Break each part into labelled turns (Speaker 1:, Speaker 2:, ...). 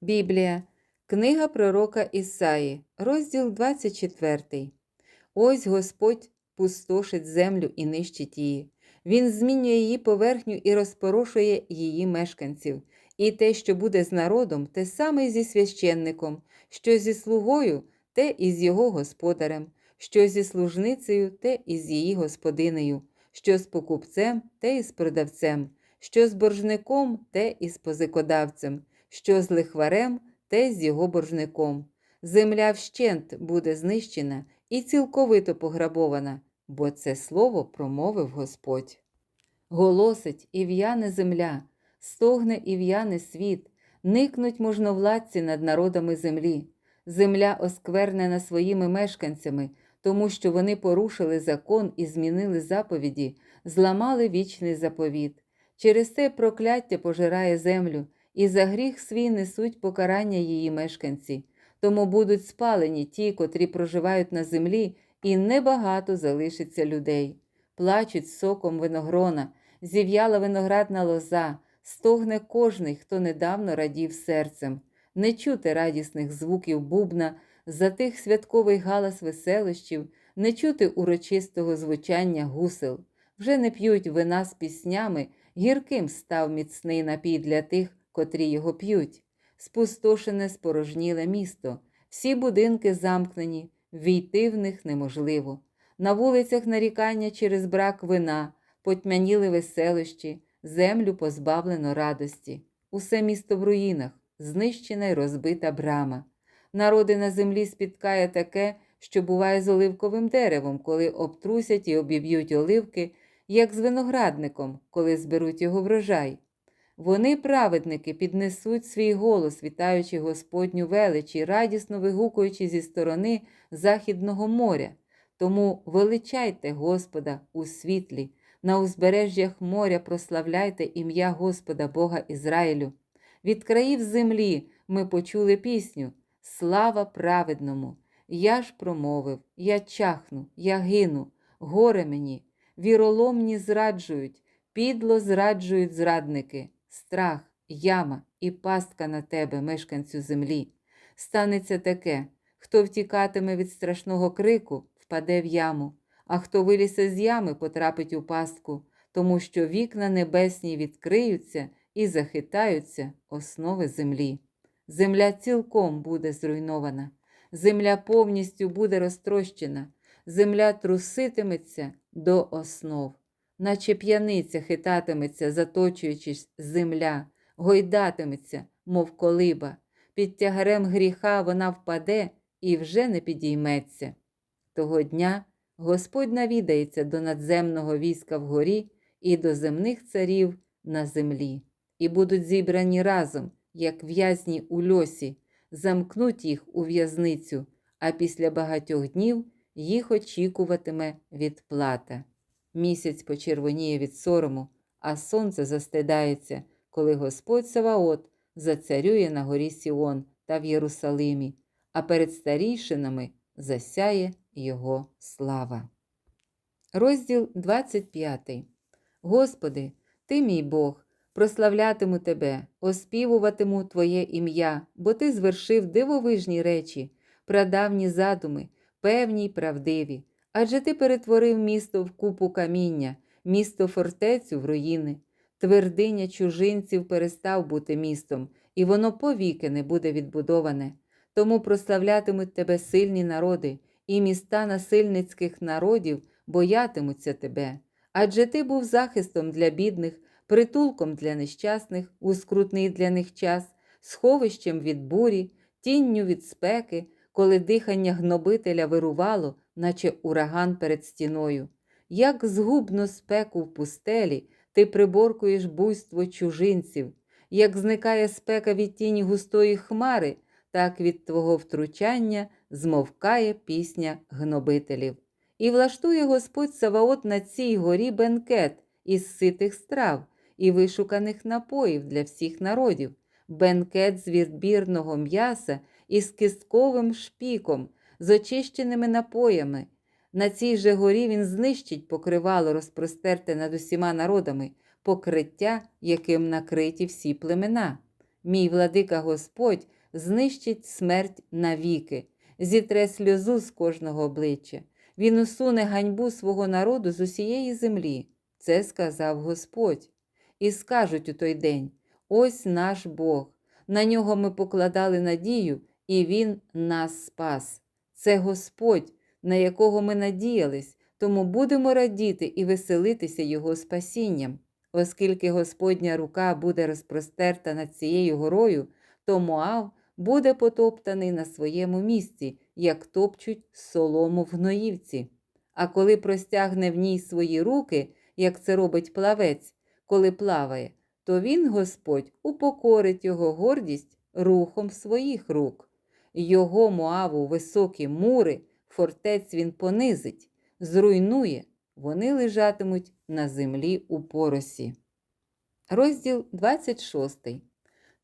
Speaker 1: Біблія, Книга пророка Ісаї, розділ 24. Ось Господь пустошить землю і нищить її. Він змінює її поверхню і розпорошує її мешканців. І те, що буде з народом, те саме зі священником, що зі слугою, те і з його господарем, що зі служницею, те і з її господинею, що з покупцем, те і з продавцем, що з боржником, те і з позикодавцем, що з лихварем, те з його боржником. Земля вщент буде знищена і цілковито пограбована, бо це слово промовив Господь. Голосить і в'яне земля, стогне і в'яне світ, никнуть можновладці над народами землі. Земля осквернена своїми мешканцями, тому що вони порушили закон і змінили заповіді, зламали вічний заповіт. Через це прокляття пожирає землю, і за гріх свій несуть покарання її мешканці. Тому будуть спалені ті, котрі проживають на землі, і небагато залишиться людей. Плачуть соком виногрона, зів'яла виноградна лоза, стогне кожний, хто недавно радів серцем. Не чути радісних звуків бубна, затих святковий галас веселощів, не чути урочистого звучання гусел. Вже не п'ють вина з піснями, гірким став міцний напій для тих, котрі його п'ють. Спустошене спорожніле місто, всі будинки замкнені, війти в них неможливо. На вулицях нарікання через брак вина, потьмяніли веселощі, землю позбавлено радості. Усе місто в руїнах, знищена й розбита брама. Народи на землі спіткає таке, що буває з оливковим деревом, коли обтрусять і обіб'ють оливки, як з виноградником, коли зберуть його врожай. Вони, праведники, піднесуть свій голос, вітаючи Господню велич і радісно вигукуючи зі сторони Західного моря. Тому величайте Господа у світлі, на узбережжях моря прославляйте ім'я Господа Бога Ізраїлю. Від країв землі ми почули пісню Слава праведному! Я ж промовив, я чахну, я гину, горе мені, віроломні зраджують, підло зраджують зрадники страх, яма і пастка на тебе, мешканцю землі. Станеться таке, хто втікатиме від страшного крику, впаде в яму, а хто вилізе з ями, потрапить у пастку, тому що вікна небесні відкриються і захитаються основи землі. Земля цілком буде зруйнована, земля повністю буде розтрощена, земля труситиметься до основ наче п'яниця хитатиметься, заточуючись земля, гойдатиметься, мов колиба. Під тягарем гріха вона впаде і вже не підійметься. Того дня Господь навідається до надземного війська вгорі і до земних царів на землі, і будуть зібрані разом, як в'язні у льосі, замкнуть їх у в'язницю, а після багатьох днів їх очікуватиме відплата. Місяць почервоніє від сорому, а сонце застидається, коли Господь Саваот зацарює на горі Сіон та в Єрусалимі, а перед старійшинами засяє Його слава. Розділ 25. Господи, Ти мій Бог, прославлятиму Тебе, оспівуватиму Твоє ім'я, бо Ти звершив дивовижні речі, прадавні задуми, певні й правдиві адже ти перетворив місто в купу каміння, місто фортецю в руїни. Твердиня чужинців перестав бути містом, і воно повіки не буде відбудоване. Тому прославлятимуть тебе сильні народи, і міста насильницьких народів боятимуться тебе. Адже ти був захистом для бідних, притулком для нещасних, у скрутний для них час, сховищем від бурі, тінню від спеки, коли дихання гнобителя вирувало, наче ураган перед стіною. Як згубно спеку в пустелі, ти приборкуєш буйство чужинців, як зникає спека від тіні густої хмари, так від твого втручання змовкає пісня гнобителів. І влаштує Господь Саваот на цій горі бенкет із ситих страв і вишуканих напоїв для всіх народів, бенкет з відбірного м'яса із кістковим шпіком, з очищеними напоями. На цій же горі він знищить покривало розпростерте над усіма народами, покриття, яким накриті всі племена. Мій владика Господь знищить смерть навіки, зітре сльозу з кожного обличчя. Він усуне ганьбу свого народу з усієї землі. Це сказав Господь. І скажуть у той день: ось наш Бог. На нього ми покладали надію, і Він нас спас. Це Господь, на якого ми надіялись, тому будемо радіти і веселитися Його спасінням. Оскільки Господня рука буде розпростерта над цією горою, то Моав буде потоптаний на своєму місці, як топчуть солому в гноївці. А коли простягне в ній свої руки, як це робить плавець, коли плаває, то він, Господь, упокорить його гордість рухом своїх рук. Його Моаву високі мури, фортець він понизить, зруйнує, вони лежатимуть на землі у поросі. Розділ 26.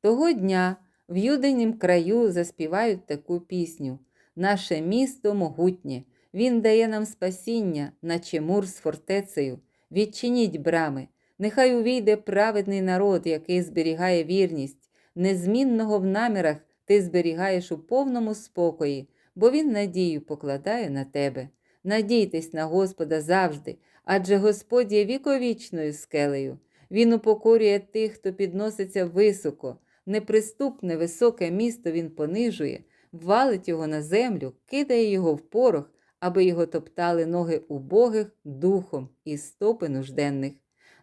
Speaker 1: Того дня в юденім краю заспівають таку пісню Наше місто могутнє, він дає нам спасіння, наче мур з фортецею. Відчиніть брами, нехай увійде праведний народ, який зберігає вірність, незмінного в намірах ти зберігаєш у повному спокої, бо Він надію покладає на тебе. Надійтесь на Господа завжди, адже Господь є віковічною скелею. Він упокорює тих, хто підноситься високо, неприступне високе місто він понижує, валить його на землю, кидає його в порох, аби його топтали ноги убогих духом і стопи нужденних.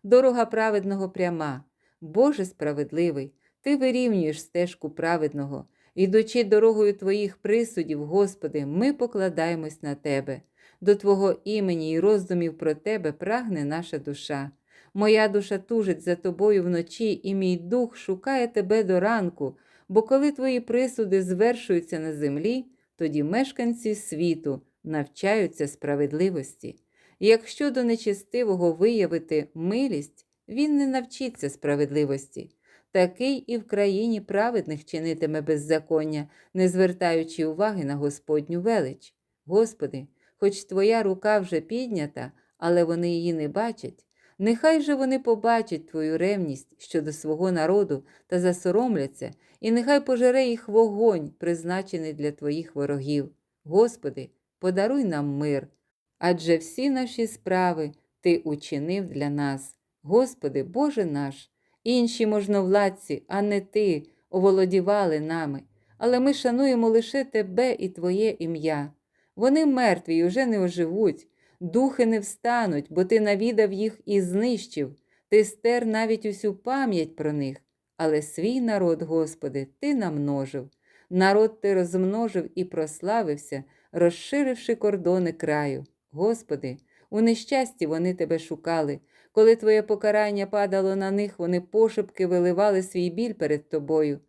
Speaker 1: Дорога праведного пряма, Боже справедливий, ти вирівнюєш стежку праведного. Ідучи дорогою твоїх присудів, Господи, ми покладаємось на Тебе. До Твого імені і роздумів про Тебе прагне наша душа. Моя душа тужить за тобою вночі, і мій дух шукає тебе до ранку, бо коли твої присуди звершуються на землі, тоді мешканці світу навчаються справедливості. Якщо до нечестивого виявити милість, він не навчиться справедливості. Такий і в країні праведних чинитиме беззаконня, не звертаючи уваги на Господню велич. Господи, хоч Твоя рука вже піднята, але вони її не бачать. Нехай же вони побачать Твою ревність щодо свого народу та засоромляться, і нехай пожере їх вогонь, призначений для Твоїх ворогів. Господи, подаруй нам мир, адже всі наші справи Ти учинив для нас. Господи, Боже наш, інші можновладці, а не Ти, оволодівали нами, але ми шануємо лише Тебе і Твоє ім'я. Вони мертві й уже не оживуть. Духи не встануть, бо ти навідав їх і знищив, ти стер навіть усю пам'ять про них, але свій народ, Господи, ти намножив. Народ ти розмножив і прославився, розширивши кордони краю. Господи, у нещасті вони тебе шукали. Коли твоє покарання падало на них, вони пошепки виливали свій біль перед тобою.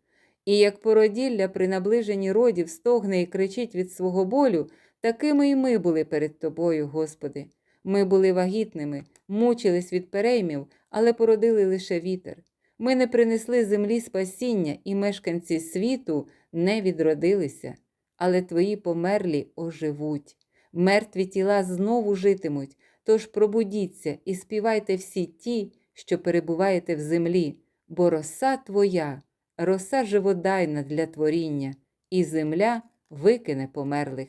Speaker 1: І як породілля при наближенні родів стогне і кричить від свого болю, Такими і ми були перед Тобою, Господи. Ми були вагітними, мучились від переймів, але породили лише вітер. Ми не принесли землі спасіння, і мешканці світу не відродилися, але Твої померлі оживуть. Мертві тіла знову житимуть, тож пробудіться і співайте всі ті, що перебуваєте в землі, бо роса Твоя, роса живодайна для творіння, і земля викине померлих.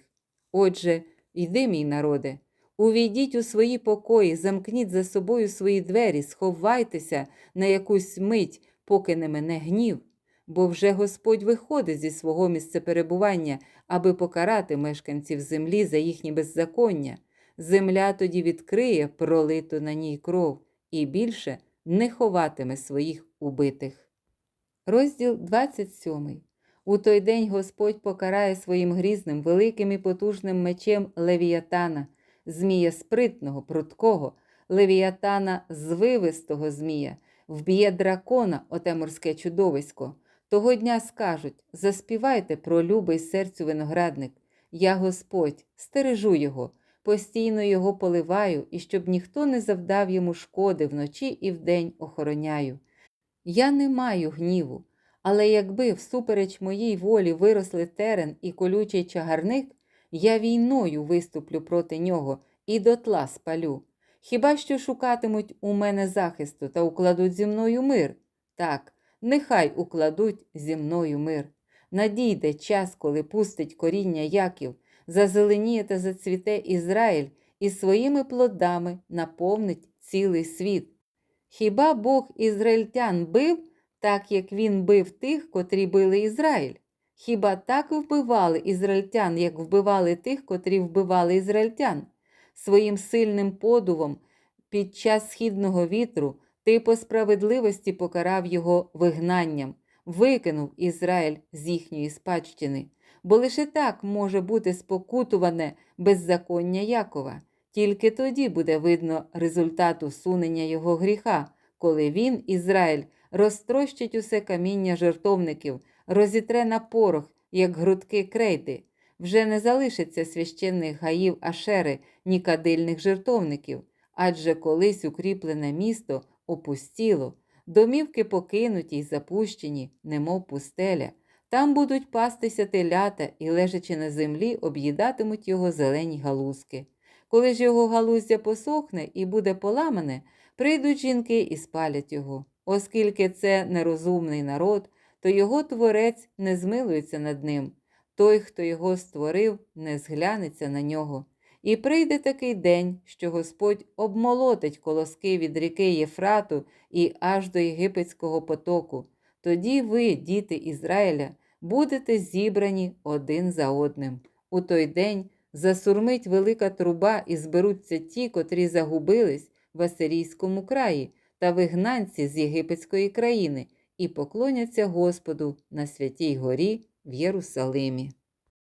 Speaker 1: Отже, йди, мій народе, увійдіть у свої покої, замкніть за собою свої двері, сховайтеся на якусь мить, поки не мене гнів, бо вже Господь виходить зі свого місця перебування, аби покарати мешканців землі за їхні беззаконня. Земля тоді відкриє пролиту на ній кров і більше не ховатиме своїх убитих. Розділ 27 у той день Господь покарає своїм грізним, великим і потужним мечем левіятана, змія спритного, пруткого, левіятана звивистого змія, вб'є дракона, оте морське чудовисько. Того дня скажуть заспівайте про любий серцю виноградник. Я Господь, стережу його, постійно його поливаю, і щоб ніхто не завдав йому шкоди вночі і вдень охороняю. Я не маю гніву. Але якби всупереч моїй волі виросли терен і колючий чагарник, я війною виступлю проти нього і дотла спалю. Хіба що шукатимуть у мене захисту та укладуть зі мною мир? Так, нехай укладуть зі мною мир. Надійде час, коли пустить коріння Яків, зазеленіє та зацвіте Ізраїль і своїми плодами наповнить цілий світ. Хіба Бог ізраїльтян бив, так як він бив тих, котрі били Ізраїль? Хіба так вбивали ізраїльтян, як вбивали тих, котрі вбивали ізраїльтян? Своїм сильним подувом під час східного вітру ти по справедливості покарав його вигнанням, викинув Ізраїль з їхньої спадщини. Бо лише так може бути спокутуване беззаконня Якова. Тільки тоді буде видно результат усунення його гріха, коли він, Ізраїль, розтрощить усе каміння жертовників, розітре на порох, як грудки крейди. Вже не залишиться священних гаїв Ашери, ні кадильних жертовників, адже колись укріплене місто опустіло, домівки покинуті й запущені, немов пустеля. Там будуть пастися телята і, лежачи на землі, об'їдатимуть його зелені галузки. Коли ж його галуздя посохне і буде поламане, прийдуть жінки і спалять його. Оскільки це нерозумний народ, то його творець не змилується над ним. Той, хто його створив, не зглянеться на нього. І прийде такий день, що Господь обмолотить колоски від ріки Єфрату і аж до єгипетського потоку. Тоді ви, діти Ізраїля, будете зібрані один за одним. У той день засурмить велика труба, і зберуться ті, котрі загубились в Асирійському краї та вигнанці з єгипетської країни, і поклоняться Господу на святій горі в Єрусалимі.